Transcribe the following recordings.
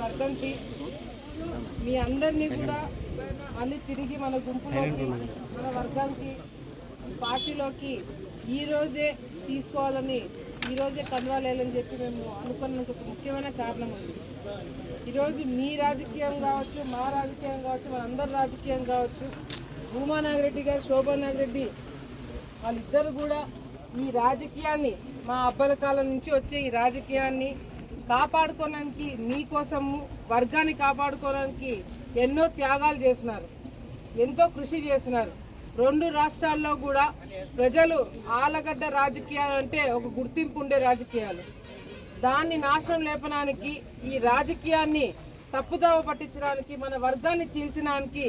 వర్ధంతి మీ అందరినీ కూడా మళ్ళీ తిరిగి మన గుంపులోకి మన వర్గానికి పార్టీలోకి ఈ రోజే తీసుకోవాలని ఈ రోజే కన్వాలేయాలని చెప్పి మేము అనుకున్నందుకు ఒక ముఖ్యమైన కారణం ఉంది. ఈరోజు మీ రాజకీయం కావచ్చు మా రాజకీయం కావచ్చు మనందరి రాజకీయం కావచ్చు భూమా నాగిరెడ్డి గారు శోభా నాగిరెడ్డి వాళ్ళిద్దరు కూడా ఈ రాజకీయాన్ని మా అబ్బల కాలం నుంచి వచ్చే ఈ రాజకీయాన్ని కాపాడుకోవడానికి మీకోసము వర్గాన్ని కాపాడుకోవడానికి ఎన్నో త్యాగాలు చేసినారు. ఎంతో కృషి చేసినారు. రెండు రాష్ట్రాల్లో కూడా ప్రజలు ఆలగడ్డ రాజకీయాలు అంటే ఒక గుర్తింపు ఉండే రాజకీయాలు. దాన్ని నాశనం లేపడానికి ఈ రాజకీయాన్ని తప్పుదావ పట్టించడానికి మన వర్గాన్ని చీల్చడానికి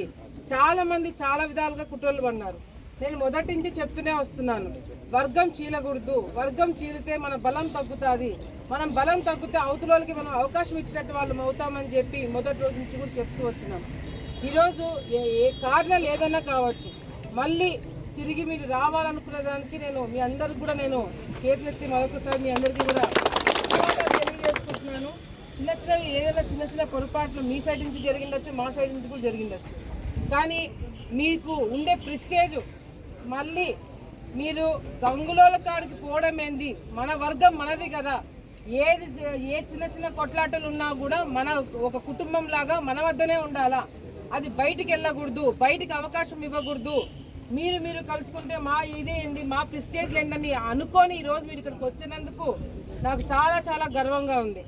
చాలా మంది చాలా విధాలుగా కుట్రలు పన్నారు నేను మొదటి నుంచి చెప్తూనే వస్తున్నాను. వర్గం చీలకూడదు. వర్గం చీలితే మన బలం తగ్గుతుంది. మనం బలం తగ్గితే అవతలకి మనం అవకాశం ఇచ్చినట్టు వాళ్ళం అవుతామని చెప్పి మొదటి రోజు నుంచి కూడా చెప్తూ వచ్చినాం. ఈరోజు ఏ కారణం కారణాలు ఏదైనా కావచ్చు. మళ్ళీ తిరిగి మీరు రావాలనుకునే దానికి నేను మీ అందరికి కూడా నేను చేతులెత్తి మరొకసారి మీ అందరికీ కూడా తెలియజేసుకుంటున్నాను. చిన్న చిన్నవి ఏదైనా చిన్న చిన్న పొరపాట్లు మీ సైడ్ నుంచి జరిగిండొచ్చు మా సైడ్ నుంచి కూడా జరిగిండొచ్చు. కానీ మీకు ఉండే ప్రిస్టేజ్ మళ్ళీ మీరు గంగులోల కాడికి పోవడం ఏంది? మన వర్గం మనది కదా. ఏది ఏ చిన్న చిన్న కొట్లాటలు ఉన్నా కూడా మన ఒక కుటుంబం లాగా మన వద్దనే ఉండాలా? అది బయటికి వెళ్ళకూడదు బయటికి అవకాశం ఇవ్వకూడదు. మీరు మీరు కలుసుకుంటే మా ఇదే ఏంది మా ప్రిస్టేజ్ ఏందని అనుకొని ఈరోజు మీరు ఇక్కడికి వచ్చినందుకు నాకు చాలా చాలా గర్వంగా ఉంది.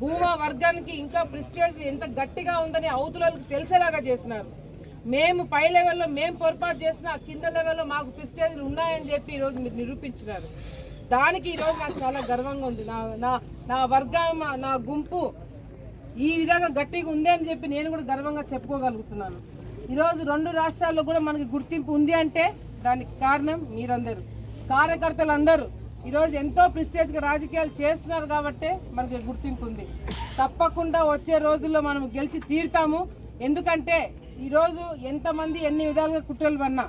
భూమా వర్గానికి ఇంకా ప్రిస్టేజ్ ఎంత గట్టిగా ఉందని అవతలకు తెలిసేలాగా చేసినారు. మేము పై లెవెల్లో మేము పొరపాటు చేసిన కింద లెవెల్లో మాకు ప్రిస్టేజ్లు ఉన్నాయని చెప్పి ఈరోజు మీరు నిరూపించినారు. దానికి ఈరోజు నాకు చాలా గర్వంగా ఉంది. నా నా నా వర్గం నా గుంపు ఈ విధంగా గట్టిగా ఉంది అని చెప్పి నేను కూడా గర్వంగా చెప్పుకోగలుగుతున్నాను. ఈరోజు రెండు రాష్ట్రాల్లో కూడా మనకి గుర్తింపు ఉంది అంటే దానికి కారణం మీరందరూ. కార్యకర్తలందరూ ఈరోజు ఎంతో ప్రిస్టేజ్గా రాజకీయాలు చేస్తున్నారు కాబట్టే మనకి గుర్తింపు ఉంది. తప్పకుండా వచ్చే రోజుల్లో మనం గెలిచి తీరుతాము. ఎందుకంటే ఈరోజు ఎంతమంది ఎన్ని విధాలుగా కుట్రలు పన్నా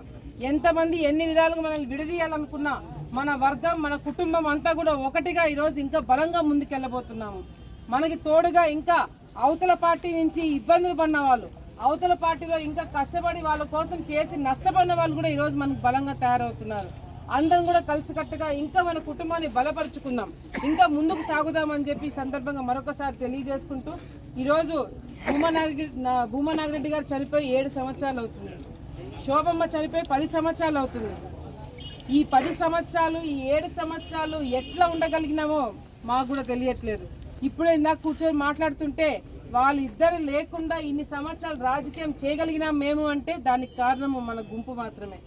ఎంతమంది ఎన్ని విధాలుగా మనల్ని విడదీయాలనుకున్నా మన వర్గం మన కుటుంబం అంతా కూడా ఒకటిగా ఈరోజు ఇంకా బలంగా ముందుకెళ్ళబోతున్నాము. మనకి తోడుగా ఇంకా అవతల పార్టీ నుంచి ఇబ్బందులు పడిన వాళ్ళు అవతల పార్టీలో ఇంకా కష్టపడి వాళ్ళ కోసం చేసి నష్టపడిన వాళ్ళు కూడా ఈరోజు మనకు బలంగా తయారవుతున్నారు. అందరం కూడా కలిసికట్టుగా ఇంకా మన కుటుంబాన్ని బలపరుచుకుందాం. ఇంకా ముందుకు సాగుదామని చెప్పి సందర్భంగా మరొకసారి తెలియజేసుకుంటూ ఈరోజు భూమనాగిరెడ్డి భూమనాగిరెడ్డి గారు చనిపోయి ఏడు సంవత్సరాలు అవుతుంది. శోభమ్మ చనిపోయి పది సంవత్సరాలు అవుతుంది. ఈ పది సంవత్సరాలు ఈ ఏడు సంవత్సరాలు ఎట్లా ఉండగలిగినామో మాకు కూడా తెలియట్లేదు. ఇప్పుడే ఇందాక కూర్చొని మాట్లాడుతుంటే వాళ్ళిద్దరు లేకుండా ఇన్ని సంవత్సరాలు రాజకీయం చేయగలిగినాం మేము అంటే దానికి కారణము మన గుంపు మాత్రమే.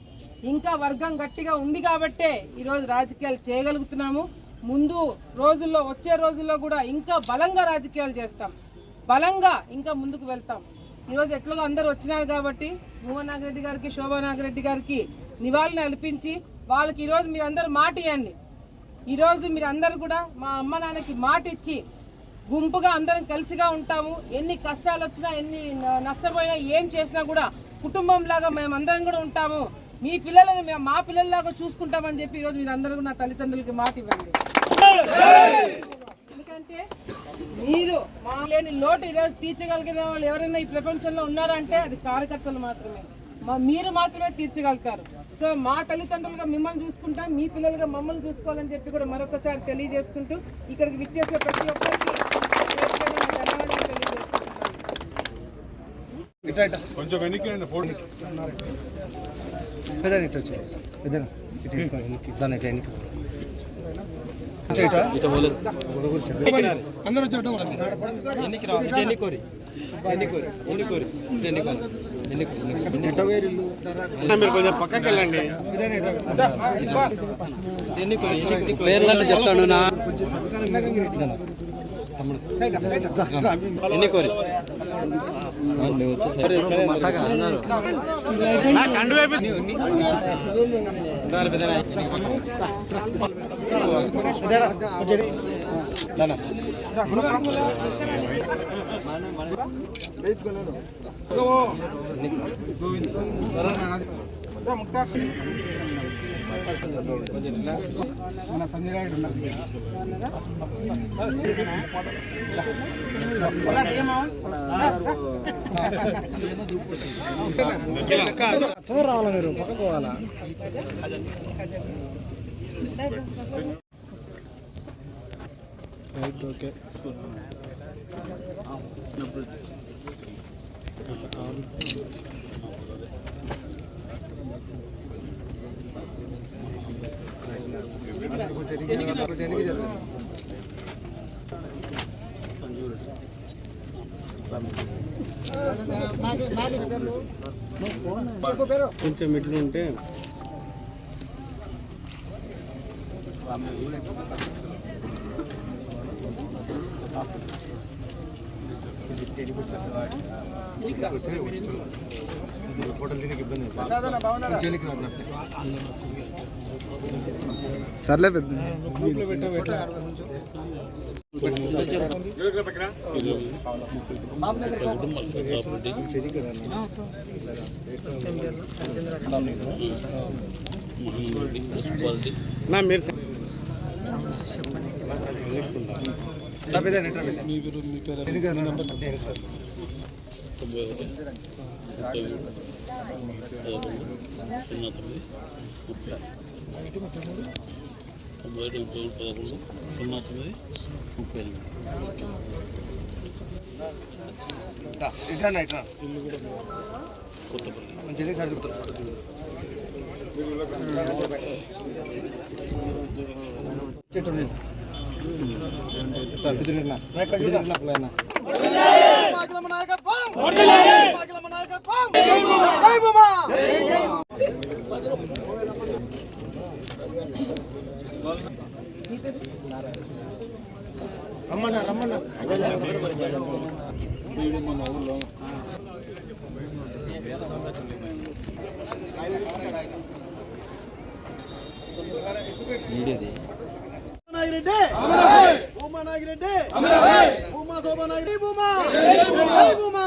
ఇంకా వర్గం గట్టిగా ఉంది కాబట్టే ఈరోజు రాజకీయాలు చేయగలుగుతున్నాము. ముందు రోజుల్లో వచ్చే రోజుల్లో కూడా ఇంకా బలంగా రాజకీయాలు చేస్తాం. బలంగా ఇంకా ముందుకు వెళ్తాం. ఈరోజు ఎట్లాగో అందరూ వచ్చినారు కాబట్టి భువన్ నాగిరెడ్డి గారికి శోభా నాగిరెడ్డి గారికి నివాళులు అర్పించి వాళ్ళకి ఈరోజు మీరందరూ మాట ఇవ్వండి ఈరోజు మీరందరూ కూడా మా అమ్మ నాన్నకి మాట ఇచ్చి గుంపుగా అందరం కలిసిగా ఉంటాము. ఎన్ని కష్టాలు వచ్చినా ఎన్ని నష్టపోయినా ఏం చేసినా కూడా కుటుంబంలాగా మేము అందరం కూడా ఉంటాము. మీ పిల్లలని మేము మా పిల్లల్లాగా చూసుకుంటామని చెప్పి ఈరోజు మీరు అందరూ నా తల్లిదండ్రులకి మాట ఇవ్వండి. ఎందుకంటే మీరు మా లేని లోటు ఈరోజు తీర్చగలిగిన వాళ్ళు ఎవరైనా ఈ ప్రపంచంలో ఉన్నారంటే అది కార్యకర్తలు మాత్రమే మా మీరు మాత్రమే తీర్చగలుగుతారు సో మా తల్లిదండ్రులుగా మిమ్మల్ని చూసుకుంటాం మీ పిల్లలుగా మమ్మల్ని చూసుకోవాలని చెప్పి కూడా మరొకసారి తెలియజేసుకుంటూ ఇక్కడికి విచ్చేసిన ప్రతి ఒక్కరికి కొంచెం వెనక్కి రండి ఫోటో పెద్దగా ఇటు వచ్చి పెద్దగా ఇటు దాని ఇటు ఇటు అందరూ వచ్చి ఎన్నికి రా ఇటు ఎన్నికోరి ఎన్నికోరి ఎన్నికోరి ఇటు ఎన్నికోరి ఎన్నికోరి ఎట్ట వేరు మీరు కొంచెం పక్కకి వెళ్ళండి. పేర్లంటే చెప్తాను నా తమ్ముడు ఎన్నికోరి నువ్వు వచ్చేసరి మన సంజయ్ గారు ఉన్నారు రావాలా మీరు పక్కకు పోవాలా రైట్ ఓకే. కొంచెం ఇట్లు ఉంటే సర్లే పెద్ద మీరు మీ పేరు నెంబర్ తొంభై ఒకటి ముప్పై పదకొండు సున్నా తొమ్మిది ముప్పై తొంభై ఒకటి ముప్పై మూడు పదకొండు సున్నా తొమ్మిది ముప్పై ఎనిమిది ఇట్లా ఇట్లా కొత్తపల్లి. మంచిగా సార్ చెట్టు రమ్మన్నా రమ్మన్నా. నాగిరెడ్డి భూమా నాగిరెడ్డి భూమా శోభా నాగిరెడ్డి భూమా! భూమా!